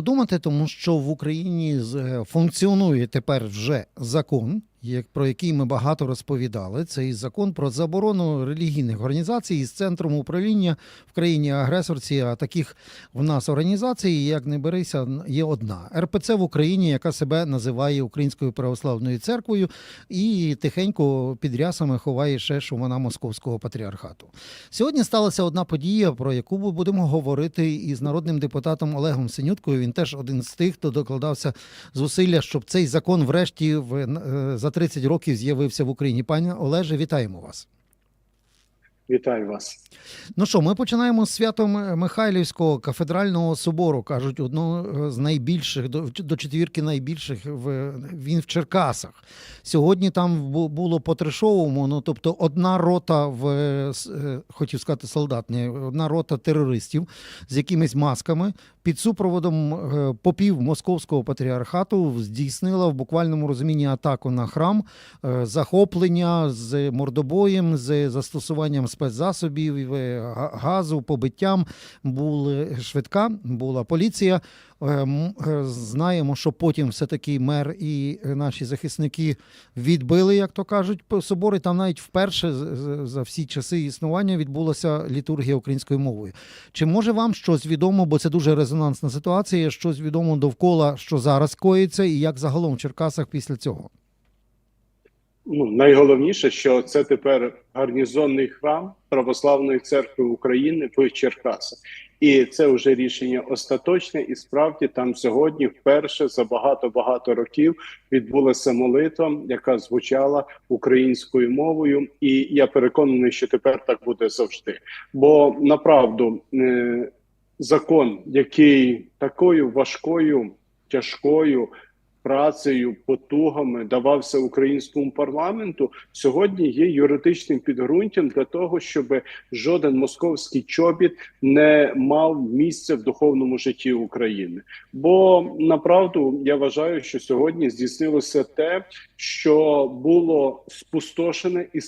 подумати, тому що в Україні з- функціонує тепер вже закон, про який ми багато розповідали. Це і закон про заборону релігійних організацій із центром управління в країні агресорці. А таких в нас організацій, як не берися, є одна РПЦ в Україні, яка себе називає Українською православною церквою, і тихенько під рясами ховає ще, вона московського патріархату. Сьогодні сталася одна подія, про яку ми будемо говорити із народним депутатом Олегом Синюткою. Він теж один з тих, хто докладався зусилля, щоб цей закон, врешті, в е, 30 років з'явився в Україні. Пане Олеже, вітаємо вас. Вітаю вас. Ну що, ми починаємо з свято Михайлівського кафедрального собору. кажуть, одного з найбільших до, до четвірки найбільших в він в Черкасах. Сьогодні там було по трешовому, ну тобто одна рота в е, е, хотів сказати солдат, ні, одна рота терористів з якимись масками під супроводом е, попів московського патріархату здійснила в буквальному розумінні атаку на храм, е, захоплення з мордобоєм, з застосуванням спецзасобів, газу, побиттям. Були швидка, була поліція. Е, е, Знаємо, що потім все-таки мер і наші захисники відбили, як то кажуть, собори. Там навіть вперше за всі часи існування відбулася літургія українською мовою. Чи може вам щось відомо, бо це дуже резонансна ситуація, щось відомо довкола, що зараз коїться, і як загалом в Черкасах після цього? Ну, найголовніше, що це тепер гарнізонний храм Православної церкви України в Черкасах. І це вже рішення остаточне, і справді там сьогодні вперше за багато багато років відбулася молитва, яка звучала українською мовою. І я переконаний, що тепер так буде завжди. Бо направду е, закон, який такою важкою, тяжкою працею, потугами давався українському парламенту, сьогодні є юридичним підґрунтям для того, щоб жоден московський чобіт не мав місця в духовному житті України. Бо направду я вважаю, що сьогодні здійснилося те, що було спустошене і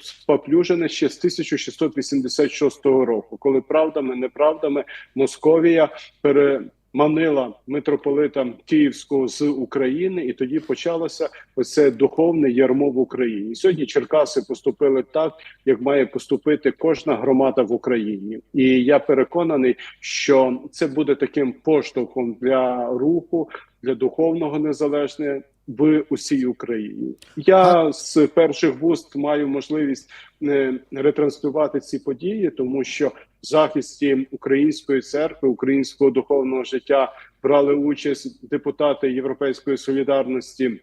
споплюжене ще з 1686 року, коли правдами, неправдами Московія пере манила митрополита Київського з України, і тоді почалося оце духовне ярмо в Україні. Сьогодні Черкаси поступили так, як має поступити кожна громада в Україні. І я переконаний, що це буде таким поштовхом для руху, для духовного незалежного в усій Україні. Я з перших вуст маю можливість е, ретранслювати ці події, тому що в захисті української церкви, українського духовного життя брали участь депутати Європейської солідарності.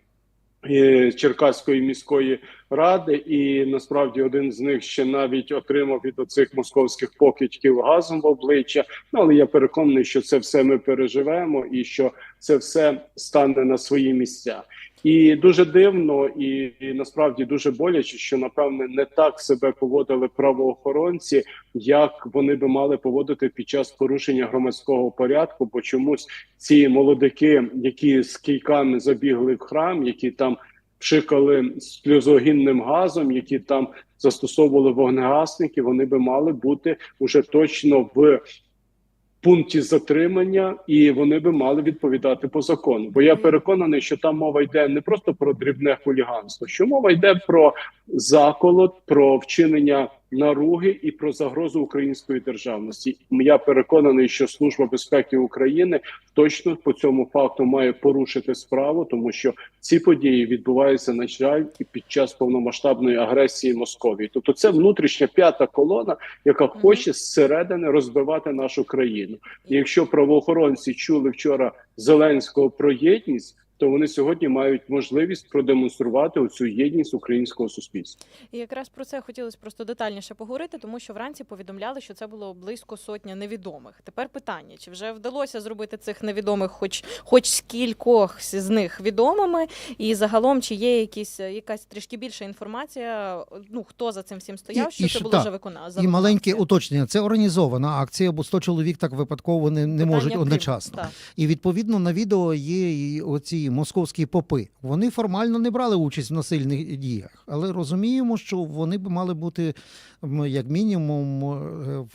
е, Черкаської міської ради, і насправді один з них ще навіть отримав від оцих московських покидьків газом в обличчя. Ну але я переконаний, що це все ми переживемо, і що це все стане на свої місця. І дуже дивно, і, і насправді дуже боляче, що напевне не так себе поводили правоохоронці, як вони би мали поводити під час порушення громадського порядку. Бо чомусь ці молодики, які з кійками забігли в храм, які там пшикали сльозогінним газом, які там застосовували вогнегасники, вони би мали бути уже точно в пункті затримання, і вони би мали відповідати по закону. Бо я переконаний, що там мова йде не просто про дрібне хуліганство, що мова йде про заколот, про вчинення наруги і про загрозу української державності. Я переконаний, що служба безпеки України точно по цьому факту має порушити справу, тому що ці події відбуваються на жаль і під час повномасштабної агресії Московії. Тобто, це внутрішня п'ята колона, яка хоче зсередини розбивати нашу країну. І якщо правоохоронці чули вчора Зеленського про єдність, то вони сьогодні мають можливість продемонструвати оцю єдність українського суспільства. І якраз про це хотілося просто детальніше поговорити, тому що вранці повідомляли, що це було близько сотня невідомих. Тепер питання: чи вже вдалося зробити цих невідомих, хоч хоч скількох з них відомими, і загалом чи є якісь якась трішки більша інформація? Ну хто за цим всім стояв? І- що і це було так, вже виконано? І маленьке уточнення. Це організована акція, бо 100 чоловік так випадково не, не можуть одночасно. Так. І відповідно на відео є і оці московські попи. Вони формально не брали участь в насильних діях, але розуміємо, що вони б мали бути як мінімум е,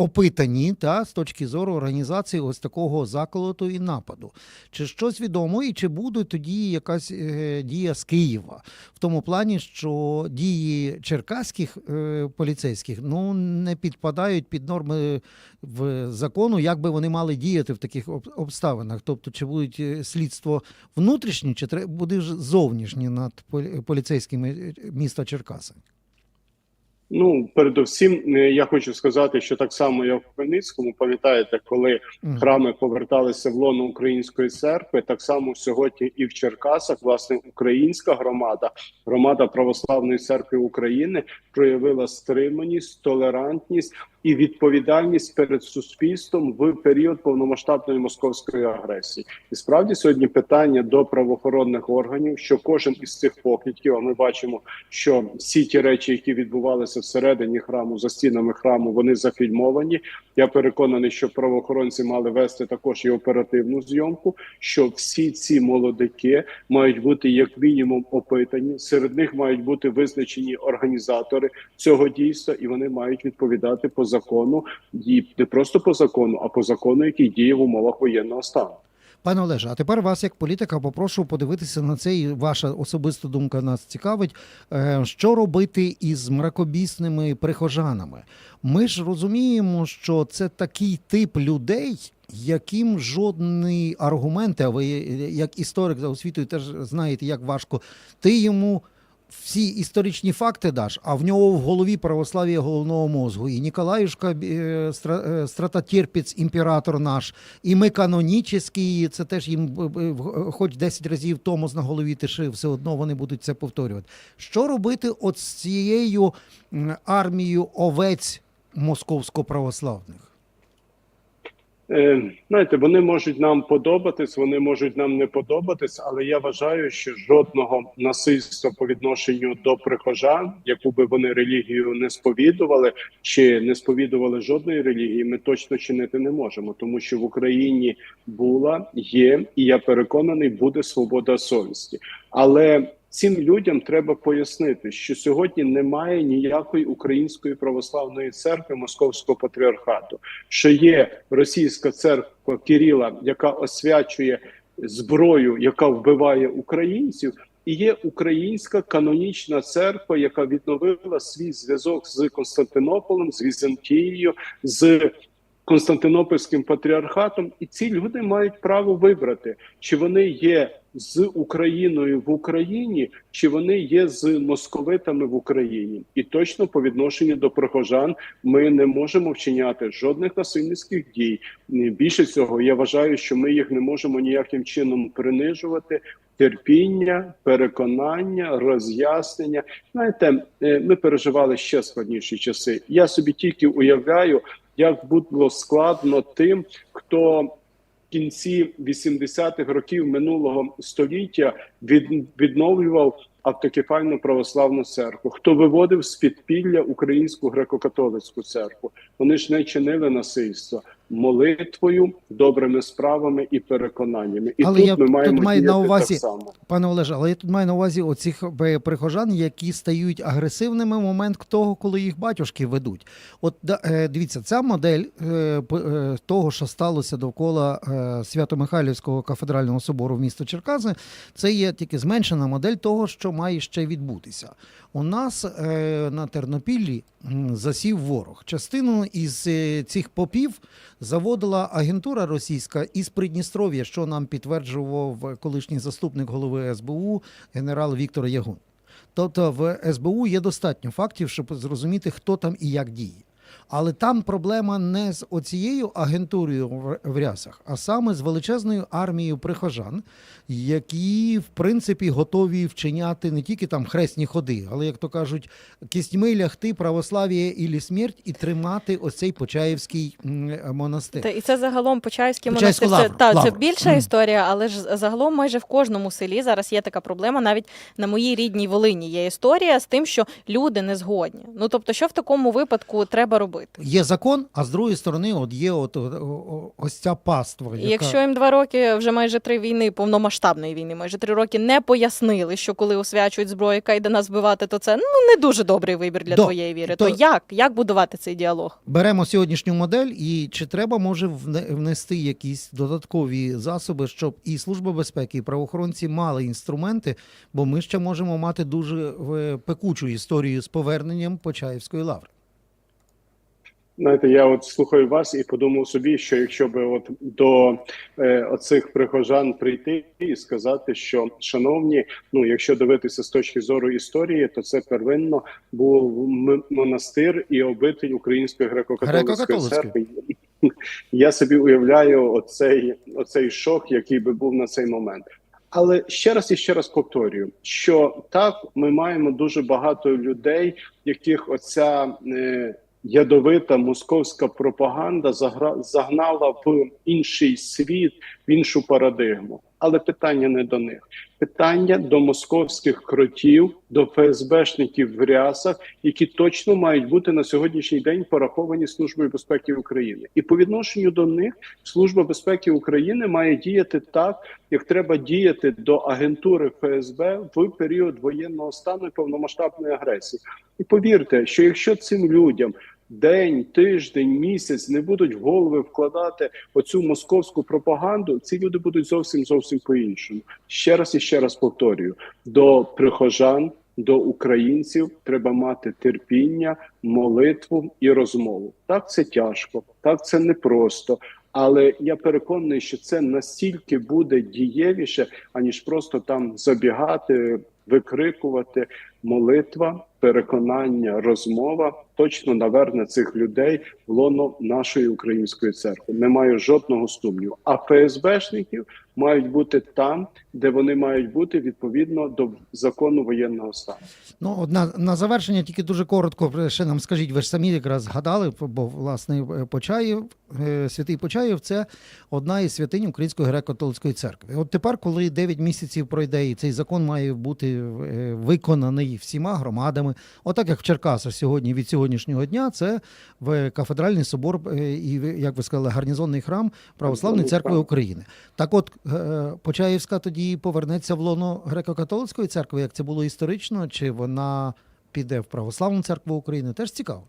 опитані та, з точки зору організації ось такого заколоту і нападу. Чи щось відомо, і чи буде тоді якась е, дія з Києва? В тому плані, що дії черкаських е, поліцейських ну, не підпадають під норми в закону, як би вони мали діяти в таких обставинах. Тобто, чи будуть е, слідство внутрішні, чи буде зовнішні над полі- поліцейськими е, міста Черкаси? Ну, передусім, е, я хочу сказати, що так само, як в Хмельницькому, пам'ятаєте, коли храми поверталися в лоно української церкви, так само сьогодні і в Черкасах, власне, українська громада, громада православної церкви України проявила стриманість, толерантність і відповідальність перед суспільством в період повномасштабної московської агресії. І справді сьогодні питання до правоохоронних органів, що кожен із цих покидьків, а ми бачимо, що всі ті речі, які відбувалися всередині храму, за стінами храму, вони зафільмовані. Я переконаний, що правоохоронці мали вести також і оперативну зйомку. Що всі ці молодики мають бути як мінімум опитані. Серед них мають бути визначені організатори цього дійства, і вони мають відповідати по закону, і не просто по закону, а по закону, який діє в умовах воєнного стану. Пане Олеже, а тепер вас як політика попрошу подивитися на це, і ваша особиста думка нас цікавить. Е, Що робити із мракобісними прихожанами? Ми ж розуміємо, що це такий тип людей, яким жодні аргументи, а ви як історик за освітою теж знаєте, як важко, ти йому. Всі історичні факти даш, а в нього в голові православ'я головного мозгу. І Ніколаюшка е, е, стратотерпець, імператор наш, і ми канонічні, це теж їм в- хоч 10 разів Томос на голові тиши, все одно вони будуть це повторювати. Що робити от з цією армією овець московсько-православних? Е, знаєте, вони можуть нам подобатись, вони можуть нам не подобатись, але я вважаю, що жодного насильства по відношенню до прихожан, яку би вони релігію не сповідували, чи не сповідували жодної релігії, ми точно чинити не можемо, тому що в Україні була, є, і я переконаний, буде свобода совісті. Але цим людям треба пояснити, що сьогодні немає ніякої української православної церкви Московського патріархату, що є російська церква Кирила, яка освячує зброю, яка вбиває українців. І є українська канонічна церква, яка відновила свій зв'язок з Константинополем, з Візантією, з Константинопольським патріархатом, і ці люди мають право вибрати, чи вони є з Україною в Україні, чи вони є з московитами в Україні. І точно по відношенню до прихожан ми не можемо вчиняти жодних насильницьких дій. Більше цього, я вважаю, що ми їх не можемо ніяким чином принижувати. Терпіння, переконання, роз'яснення. Знаєте, е, ми переживали ще складніші часи. Я собі тільки уявляю, як було складно тим, хто кінці 80-х років минулого століття від, відновлював автокефальну православну церкву, хто виводив з підпілля українську греко-католицьку церкву. Вони ж не чинили насильство молитвою, добрими справами і переконаннями. І Але тут я ми тут маємо маю на увазі- так само. Пане Олеже, але я тут маю на увазі оцих е, прихожан, які стають агресивними в момент того, коли їх батюшки ведуть. От е, дивіться, ця модель е, того, що сталося довкола Свято-Михайлівського кафедрального собору в місто Черкаси, це є тільки зменшена модель того, що має ще відбутися. У нас е, на Тернопіллі засів ворог. Частину із е, цих попів заводила агентура російська із Придністров'я, що нам підтверджував колишній заступник голови СБУ генерал Віктор Ягун. Тобто в СБУ є достатньо фактів, щоб зрозуміти, хто там і як діє. Але там проблема не з оцією агентурою в- рясах, а саме з величезною армією прихожан, які в принципі готові вчиняти не тільки там хресні ходи, але як то кажуть, кістьми лягти православ'я і смерть і тримати оцей Почаївський монастир. Та і це загалом Почаївський Почаївську монастир. Це, лавру, та, це більша історія, але ж загалом майже в кожному селі зараз є така проблема. Навіть на моїй рідній Волині є історія з тим, що люди не згодні. Ну тобто, що в такому випадку треба робити. Є закон, а з другої сторони, от є от, ось ця паства. І Яка... Якщо їм два роки, вже майже три війни, повномасштабної війни, майже три роки не пояснили, що коли освячують зброю, яка йде нас вбивати, то це ну не дуже добрий вибір для До- твоєї віри. то- То як? Як будувати цей діалог? Беремо сьогоднішню модель, і чи треба може вне- внести якісь додаткові засоби, щоб і Служба безпеки, і правоохоронці мали інструменти, бо ми ще можемо мати дуже е, пекучу історію з поверненням Почаївської лаври. Знаєте, я от слухаю вас і подумав собі, що якщо би от до е, оцих прихожан прийти і сказати, що шановні, ну якщо дивитися з точки зору історії, то це первинно був монастир і обитель Української греко-католицької Греко-католицької. церкви. Я собі уявляю оцей, оцей шок, який би був на цей момент. Але ще раз і ще раз повторюю, що так ми маємо дуже багато людей, яких оця е, ядовита московська пропаганда загнала в інший світ, в іншу парадигму. Але питання не до них. Питання до московських кротів, до ФСБшників в рясах, які точно мають бути на сьогоднішній день пораховані Службою безпеки України. І по відношенню до них Служба безпеки України має діяти так, як треба діяти до агентури ФСБ в період воєнного стану і повномасштабної агресії. І повірте, що якщо цим людям день, тиждень, місяць не будуть голови вкладати оцю московську пропаганду, ці люди будуть зовсім зовсім по-іншому. Ще раз і ще раз повторюю: до прихожан, до українців треба мати терпіння, молитву і розмову. Так це тяжко, так це непросто. Але я переконаний, що це настільки буде дієвіше, аніж просто там забігати, викрикувати. Молитва, переконання, розмова точно наверне цих людей в лоно нашої української церкви. Немає жодного сумніву. А ФСБшників мають бути там, де вони мають бути відповідно до закону воєнного стану. Ну, от на, завершення тільки дуже коротко ще нам скажіть, ви ж самі якраз згадали, бо власне Почаїв, е, святий Почаїв це одна із святинь Української греко-католицької церкви. От тепер, коли 9 місяців пройде, і цей закон має бути е, виконаний всіма громадами, отак як в Черкасах сьогодні від сьогоднішнього дня, це в кафедральний собор е, і як ви сказали, гарнізонний храм Православної церкви. України. Так, от е, Почаївська тоді повернеться в лоно греко-католицької церкви, як це було історично, чи вона піде в православну церкву України? Теж цікаво.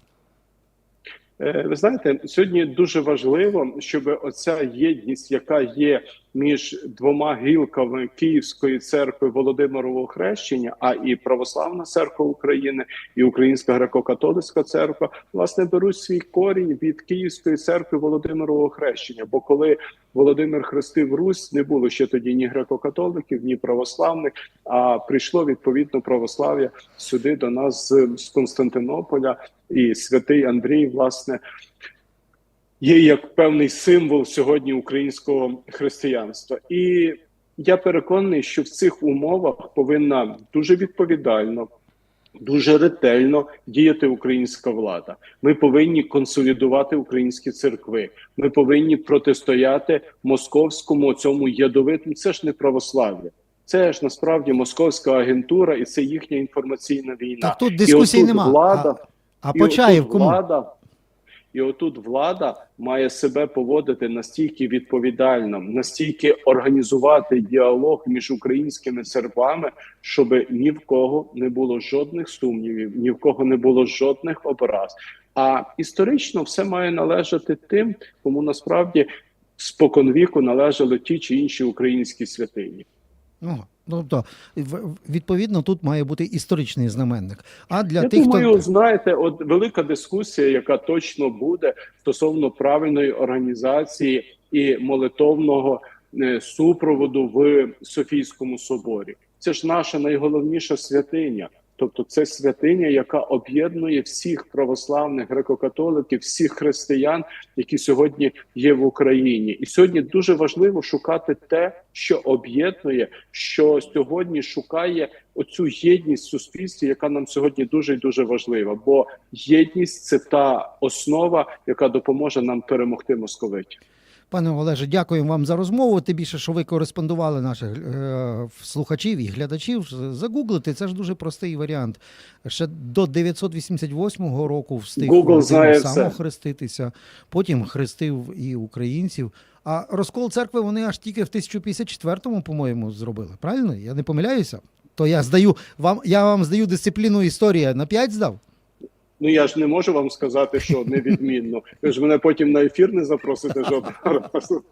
Е, Ви знаєте, сьогодні дуже важливо, щоб оця єдність, яка є між двома гілками Київської церкви Володимирового хрещення, а і Православна церква України, і Українська греко-католицька церква, власне, беруть свій корінь від Київської церкви Володимирового хрещення. Бо коли Володимир хрестив Русь, не було ще тоді ні греко-католиків, ні православних, а прийшло відповідно православ'я сюди до нас з, з Константинополя, і святий Андрій, власне, є як певний символ сьогодні українського християнства. І я переконаний, що в цих умовах повинна дуже відповідально. Дуже ретельно діяти українська влада. Ми повинні консолідувати українські церкви. Ми повинні протистояти московському цьому ядовитому. Це ж не православ'я. Це ж насправді московська агентура, і це їхня інформаційна війна. Так тут І дискусій отут нема. Влада, А, а і Почаїв отут кому? влада, і отут влада має себе поводити настільки відповідально, настільки організувати діалог між українськими церквами, щоб ні в кого не було жодних сумнівів, ні в кого не було жодних образ. А історично все має належати тим, кому насправді споконвіку належали ті чи інші українські святині. Ну, тобто, в- відповідно, тут має бути історичний знаменник. А для Я тих, думаю, хто знаєте, от велика дискусія, яка точно буде стосовно правильної організації і молитовного е, супроводу в Софійському соборі. Це ж наша найголовніша святиня. Тобто, це святиня, яка об'єднує всіх православних греко-католиків, всіх християн, які сьогодні є в Україні. І сьогодні дуже важливо шукати те, що об'єднує, що сьогодні шукає оцю єдність суспільстві, яка нам сьогодні дуже і дуже важлива. Бо єдність це та основа, яка допоможе нам перемогти московитів. Пане Олеже, дякуємо вам за розмову. Тим більше, що ви кореспондували наших е, слухачів і глядачів. Загуглити це ж дуже простий варіант. Ще до 988 року встиг Google Володимир знає сам все. охреститися, потім хрестив і українців. А розкол церкви вони аж тільки в 1054-му, по-моєму, зробили. Правильно? Я не помиляюся? То я здаю вам, я вам здаю дисципліну історія на 5 здав? Ну я ж не можу вам сказати, що невідмінно. Ви ж мене потім на ефір не запросите жодного разу.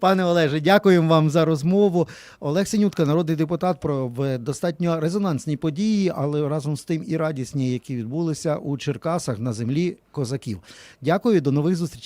Пане Олеже, дякуємо вам за розмову. Олег Синютка, народний депутат, про достатньо резонансні події, але разом з тим і радісні, які відбулися у Черкасах на землі козаків. Дякую, до нових зустрічей.